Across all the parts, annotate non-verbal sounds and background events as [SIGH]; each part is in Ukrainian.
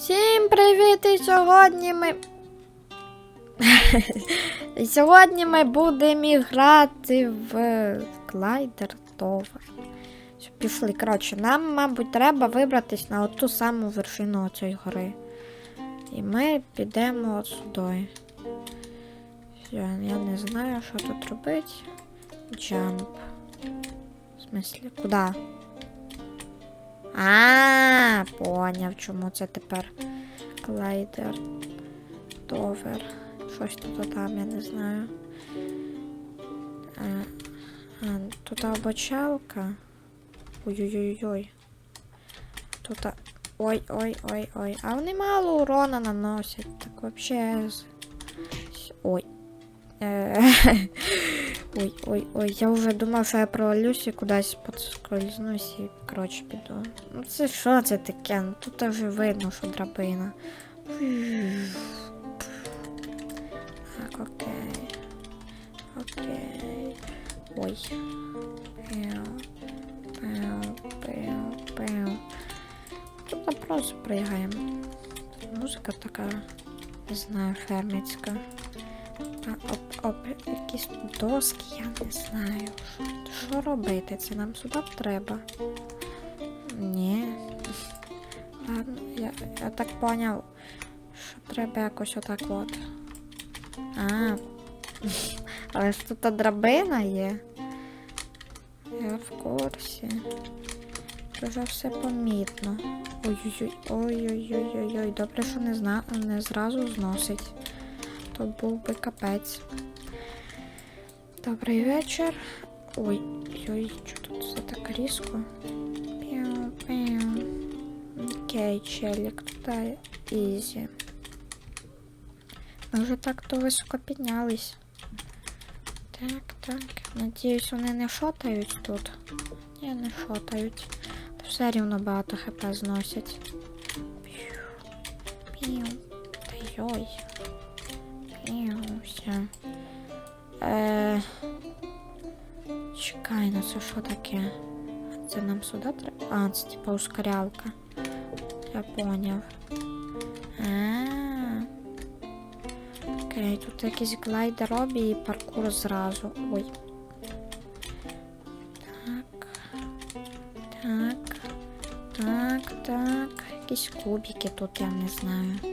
Всім привіт! І сьогодні ми. [LAUGHS] І сьогодні ми будемо грати в Клайдер Товер. Пішли. Коротше, нам, мабуть, треба вибратись на оту саму вершину цієї гори. І ми підемо от сюди. Я не знаю, що тут робити. Джамп. В смислі, куди? А, поняв, чому це тепер клайдер, товер. Щось тут там, я не знаю. Тут обочалка. Ой-ой-ой-ой. Тут. Ой-ой-ой-ой. А вони мало урона наносять. Так вообще. Ой. [LAUGHS] Е, Ой, ой, ой, я вже думав, що я провалюсь і кудись подскользнусь і, коротше, піду. Ну це що це таке? Ну тут вже видно, що драбина. Так, окей. Окей. Ой. Пеу, пеу, пеу, пеу. Тут просто пригаємо. Музика така, не знаю, фермерська. А, оп, оп, якісь доски, я не знаю. Що, робити? Це нам сюди треба? Ні. Ладно, я, я так поняв, що треба якось отак от. А. [LAUGHS] Але ж тут драбина є. Я в курсі. Дуже все помітно. Ой-ой-ой, ой-ой-ой-ой-ой. Добре, що не, зна... не зразу зносить то був би капець. Добрий вечір. Ой, ой, що тут все так різко? Окей, челік, туди ізі. Ми вже так то високо піднялись. Так, так. Надіюсь, вони не шотають тут. Ні, не шотають. Все рівно багато хп зносять. Піу. Піу. Та йой. І все. Е... Чекай, ну це що таке? Це нам сюди треба. А, це типа ускорялка. Я поняв. А. Окей, тут якийсь глайдер обі і паркур зразу. Ой. Так. Так. Так, так. Якісь кубики тут, я не знаю.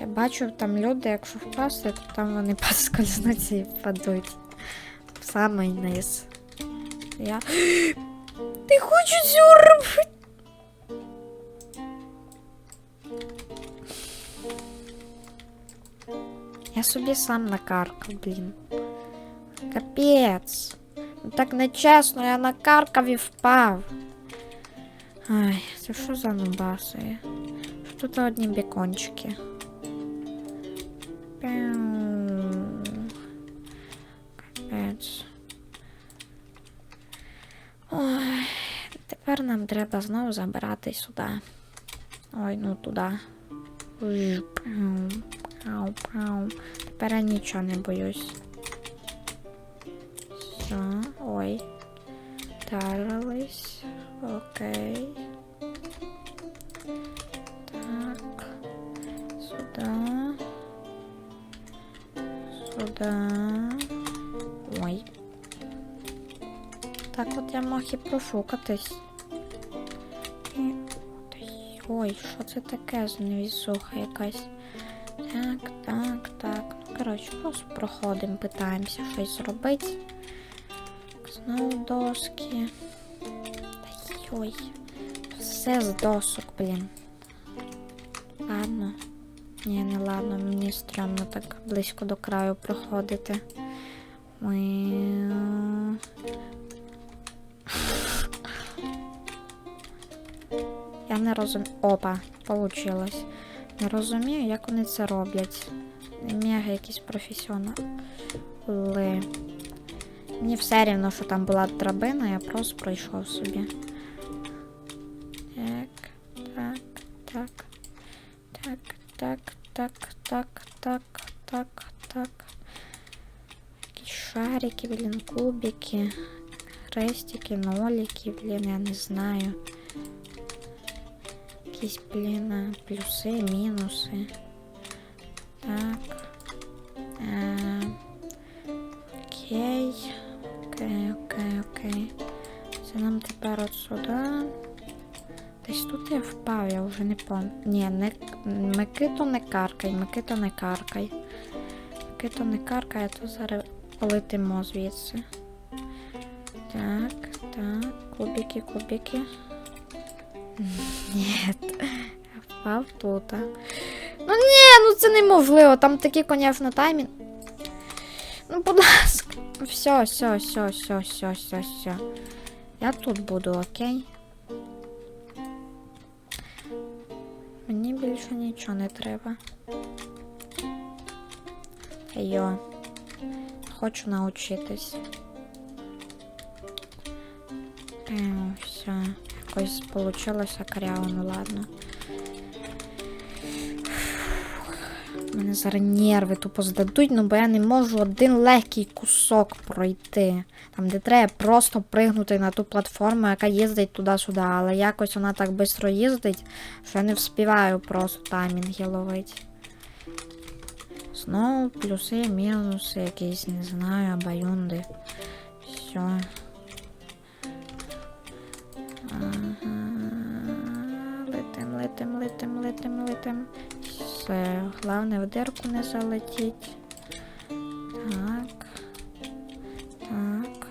Я бачу, там люди, якщо впасти, то там вони поскользнуться [LAUGHS] і впадуть. В самий низ. Я. [GASPS] Ти хочеш цього робити? Я собі сам накаркав, блін. Капець. Ну Так нечесно, я накаркав і впав. Ай, це що за нубаси? Що тут одні бікончики? Капець. Ой, тепер нам треба знову забирати сюди. Ой, ну туди. Тепер я нічого не боюсь. Все, ой. Тарились. Окей. Сюда. Ой. Так от я мог і профукатись. І... Ой, що це таке з невізуха якась? Так, так, так. Ну, коротше, просто проходимо, питаємося щось зробити. Знову доски. Та йой. Все з досок, блін. Ладно. Ні, не ладно, мені стрьомно так близько до краю проходити. Ми... Я не розумію. Опа, получилось. Не розумію, як вони це роблять. Мега якісь професіонали. Мені все рівно, що там була драбина, я просто пройшов собі. Шарики, блін, кубики, хрестики, нолики, блін, я не знаю. якісь, блін, е, плюси, мінуси. Так. Е, окей. Окей, окей, окей. Це нам тепер от сюди. Десь тут я впав, я вже не пам'ятаю. Ні, не, Микито не каркай, Микито не каркай. Микито не каркай, а то зараз полетимо звідси. Так, так, кубики, кубики. Ні, впав тут. Ну ні, ну це неможливо, там такий, звісно, таймінг. Ну, будь ласка. Все, все, все, все, все, все, все. Я тут буду, окей? Мені більше нічого не треба. Йо. Хочу научитись. Ем, все. Якось получилося коряво, ну ладно. У мене зараз нерви тупо здадуть, ну бо я не можу один легкий кусок пройти. Там, де треба просто пригнути на ту платформу, яка їздить туди-сюди. Але якось вона так швидко їздить, що я не вспіваю просто таймінги ловити. Знову плюси, мінуси, якісь, не знаю, обоюнди. Все. Ага. Летим, летим, летим, летим, летим. Все, головне в дирку не залетіть. Так. Так.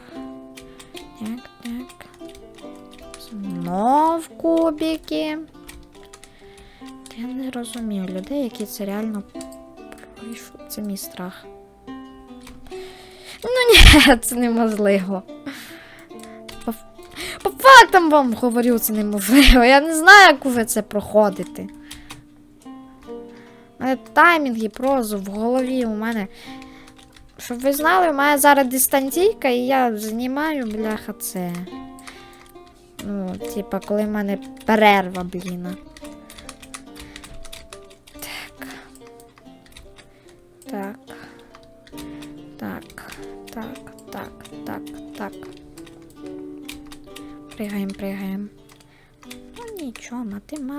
Так, так. Знов кубики. Я не розумію людей, які це реально пройшов. Це мій страх. Ну ні, [LAUGHS] це неможливо. По, по фактам вам говорю, це неможливо. Я не знаю, як ви це проходите. У мене таймінги просто в голові у мене. Щоб ви знали, у мене зараз дистанційка, і я знімаю, бляха, це. Ну, типа, коли в мене перерва, блін.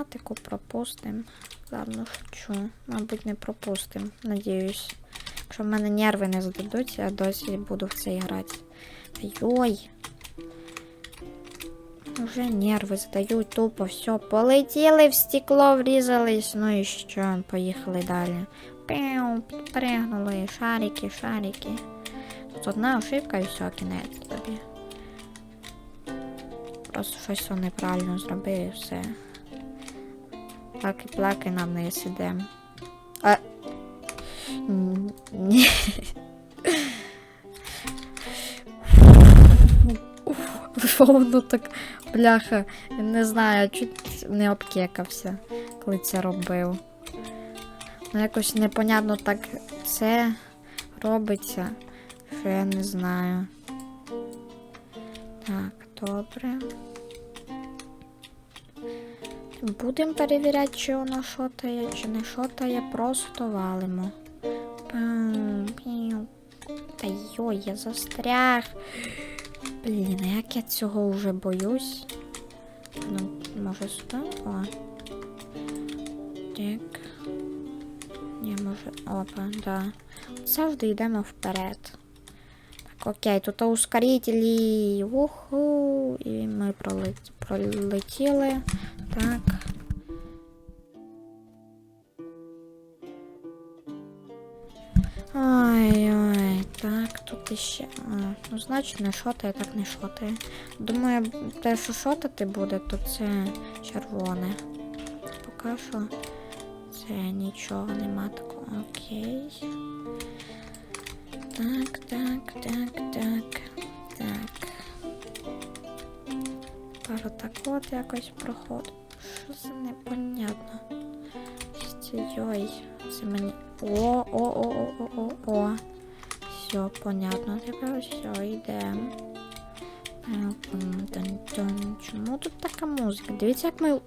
Математику пропустимо. Ладно, шучу. Мабуть, не пропустимо, надіюсь. Якщо в мене нерви не здадуть, я досі буду в це грати. Йой. Уже нерви здають тупо, все, полетіли в стекло, врізались, ну і що, поїхали далі. Піу, підпригнули, шарики, шарики. Тут одна ошибка і все, кінець тобі. Просто щось неправильно зробив і все. Плаки, плаки нам не сидем. А... Ні. Що воно так, бляха, не знаю, чуть не обкекався, коли це робив. Ну якось непонятно так це робиться, що я не знаю. Так, добре. Будемо перевіряти, чи воно шотає, чи не шотає, просто валимо. Та йой, я застряг. Блін, а як я цього вже боюсь. Ну, може сюди? О. Так. Ні, може. Опа, да. Завжди йдемо вперед. Так, окей, тут ускорителі. Уху. І ми пролетіли. Так. Ой-ой, так, тут іще. А, ну, значить, не шотає, так не шотає. Думаю, те, що шотати буде, то це червоне. Поки що це нічого нема такого. Окей. Так, так, так, так, так. Пару так от якось проходить. Що це непонятно? Йой, це мені. О, о, о, о, о, о, о. Все, понятно. Тепер все, йдемо. Чому тут така музика? Дивіться, як ми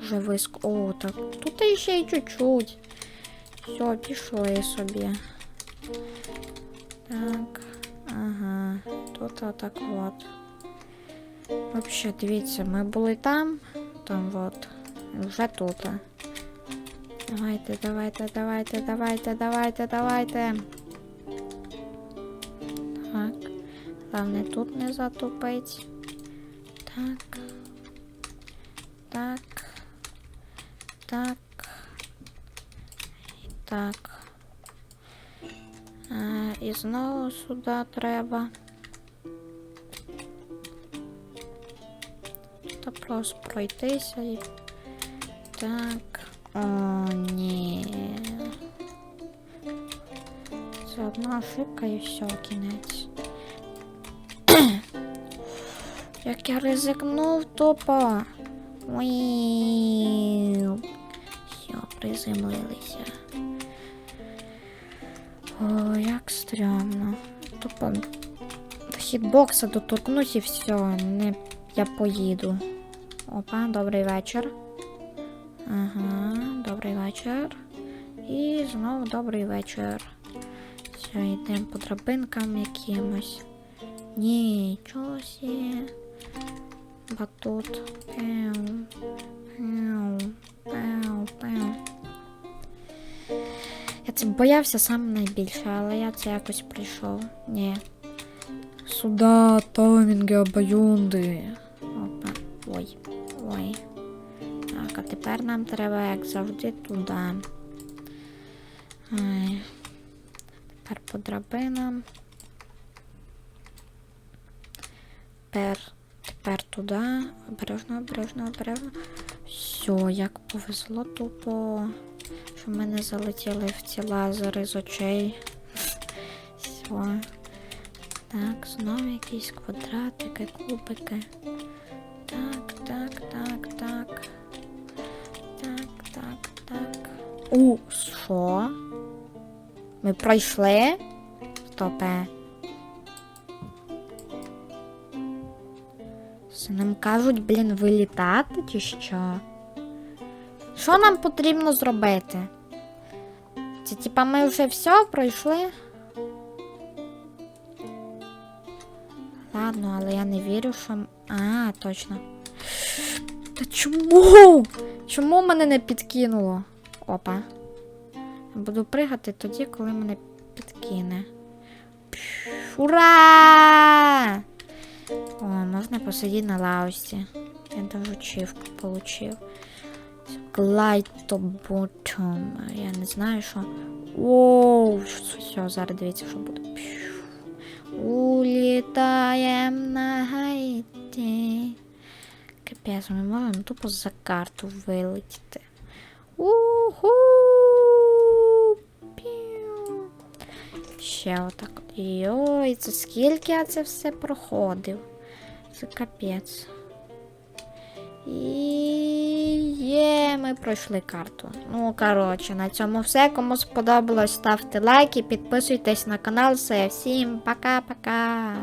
вже виск... О, так. Тут ще й чуть-чуть. Все, пішли собі. Так. Ага. Тут отак от. Вообще, дивіться, ми були там. Там от. Вже тут. Давайте, давайте, давайте. Так. Главне тут не затупить. Так. Так. Так. І так. А, і знову сюди треба. Просто пройтися і. Так. О, ні. Це одна ошибка і все, кінець. [CLEARS THROAT] Як я ризикнув тупо. Уiu. Все, приземлилися. О, як стрьомно. Тупо хітбокса доторкнусь і все, не я поїду. Опа, добрий вечір. Ага, добрий вечір. І знову добрий вечір. Все, йдемо по драбинкам якимось. Нічого сі. Батут. Пеу. Пеу. Пеу. Пеу. Я це боявся сам найбільше, але я це якось прийшов. Ні. Сюда, таймінги, обоюнди. Опа. Ой. Ой. Так, а тепер нам треба, як завжди, туди. Ай. Тепер по драбинам. Тепер, тепер туди. Обережно, обережно, обережно. Все, як повезло тупо. Що в мене залетіли в ці лазери з очей. Все. Так, знову якісь квадратики, кубики. У, що? Ми пройшли? Стопе. Це нам кажуть, блін, вилітати чи що? Що нам потрібно зробити? Це типа ми вже все пройшли? Ладно, але я не вірю, що. А, точно. Та чому? Чому мене не підкинуло? Опа. Буду пригати тоді, коли мене підкине. Ура! О, можна посидіти на лаусі. Я даже чівку получив. To. Я не знаю, що. Воу, все, зараз дивіться, що буде. Улітаєм на гайті. Капець, ми можемо тупо за карту вилетіти. Уху! Ще отак. от. Йой, це скільки я це все проходив? Це капець. І є, ми пройшли карту. Ну, коротше, на цьому все. Кому сподобалось, ставте лайки, підписуйтесь на канал. Все, всім пока-пока.